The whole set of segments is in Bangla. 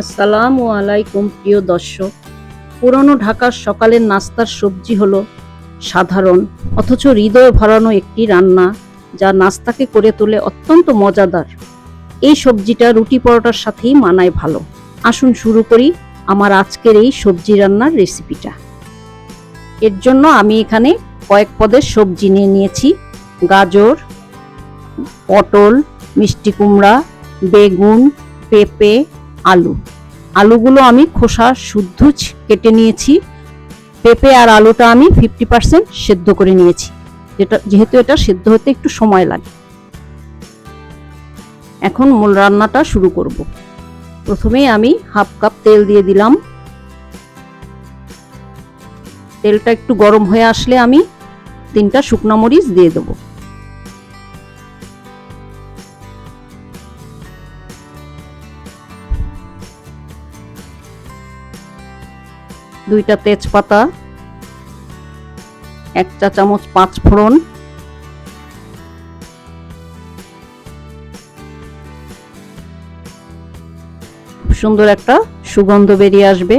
আসসালামু আলাইকুম প্রিয় দর্শক। পুরনো ঢাকার সকালের নাস্তার সবজি হলো সাধারণ, অথচ হৃদয় ভরানো একটি রান্না যা নাস্তাকে করে তোলে অত্যন্ত মজাদার। এই সবজিটা রুটি পরোটার সাথেই মানায় ভালো। আসুন শুরু করি আমার আজকের এই সবজি রান্নার রেসিপিটা। এর জন্য আমি এখানে কয়েক পদের সবজি নিয়ে নিয়েছি। গাজর, পটল, মিষ্টি কুমড়া, বেগুন, পেঁপে আলু। আলুগুলো আমি খোসা শুদ্ধ কেটে নিয়েছি। পেঁপে আর আলুটা আমি ফিফটি পার্সেন্ট সেদ্ধ করে নিয়েছি। যেটা যেহেতু এটা সেদ্ধ হতে একটু সময় লাগে। এখন মূল রান্নাটা শুরু করব। প্রথমেই আমি হাফ কাপ তেল দিয়ে দিলাম। তেলটা একটু গরম হয়ে আসলে আমি তিনটা শুকনো মরিচ দিয়ে দেবো। দুইটা তেজপাতা, এক চা চামচ পাঁচ ফোড়ন সুন্দর একটা সুগন্ধ বেরিয়ে আসবে।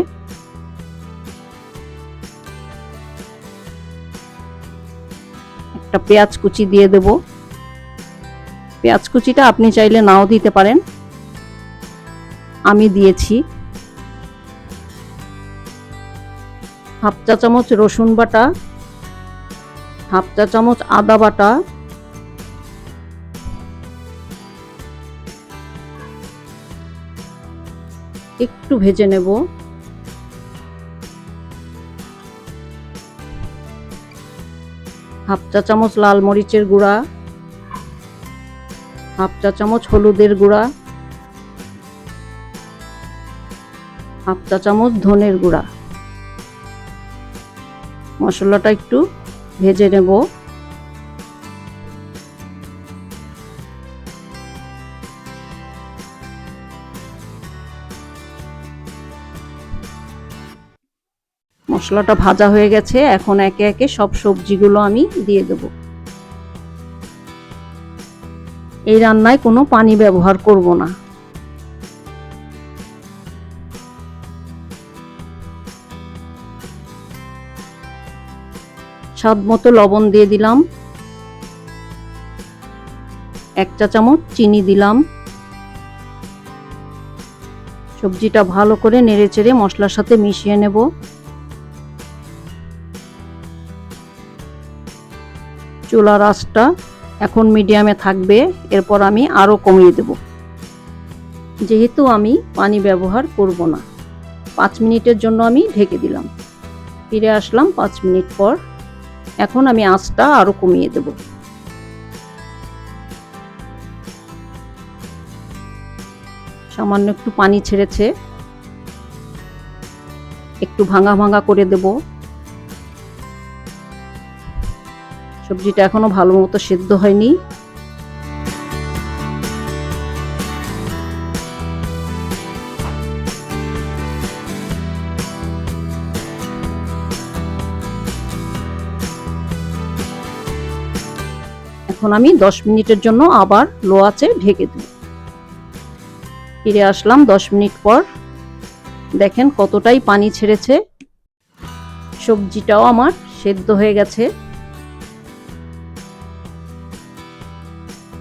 একটা পেঁয়াজ কুচি দিয়ে দেব। পেঁয়াজ কুচিটা আপনি চাইলে নাও দিতে পারেন। আমি দিয়েছি। হাফ চা চামচ রসুন বাটা, হাফ চা চামচ আদা বাটা, একটু ভেজে নেব। হাফ চা চামচ লাল মরিচের গুঁড়া, হাফ চা চামচ হলুদের গুঁড়া, হাফ চা চামচ ধনের গুঁড়া। মশলাটা একটু ভেজে নেব। মশলাটা ভাজা হয়ে গেছে, এখন একে একে সব সবজিগুলো আমি দিয়ে দেব। এই রান্নায় কোনো পানি ব্যবহার করব না। স্বাদ মতো লবণ দিয়ে দিলাম। এক চা চামচ চিনি দিলাম। সবজিটা ভালো করে নেড়ে চেড়ে মশলার সাথে মিশিয়ে নেব। চুলার আঁচটা এখন মিডিয়ামে থাকবে, এরপর আমি আরও কমিয়ে দেব। যেহেতু আমি পানি ব্যবহার করব না, পাঁচ মিনিটের জন্য আমি ঢেকে দিলাম। ফিরে আসলাম পাঁচ মিনিট পর। এখন আমি আঁচটা আরও কমিয়ে দেব। সামান্য একটু পানি ছেড়েছে। একটু ভাঙা ভাঙা করে দেব। সবজিটা এখনও ভালো মতো সেদ্ধ হয়নি। এখন আমি দশ মিনিটের জন্য আবার লো আঁচে ঢেকে দিই। ফিরে আসলাম দশ মিনিট পর। দেখেন কতটাই পানি ছেড়েছে। সবজিটাও আমার সেদ্ধ হয়ে গেছে।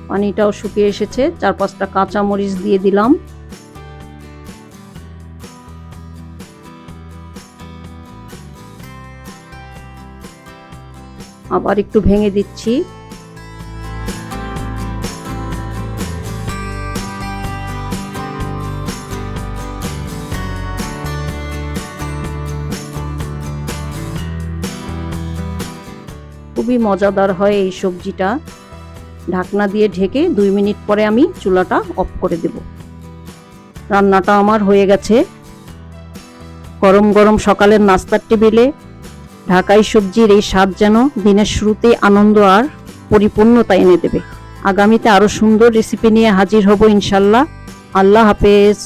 পানিটাও শুকিয়ে এসেছে। চার পাঁচটা কাঁচা মরিচ দিয়ে দিলাম। আবার একটু ভেঙে দিচ্ছি। খুবই মজাদার হয় এই সবজিটা। ঢাকনা দিয়ে ঢেকে দুই মিনিট পরে আমি চুলাটা অফ করে দেব। রান্নাটা আমার হয়ে গেছে। গরম গরম সকালের নাস্তার টেবিলে ঢাকাই সবজির এই স্বাদ যেন দিনের শুরুতে আনন্দ আর পরিপূর্ণতা এনে দেবে। আগামীতে আরও সুন্দর রেসিপি নিয়ে হাজির হব ইনশাল্লাহ। আল্লাহ হাফেজ।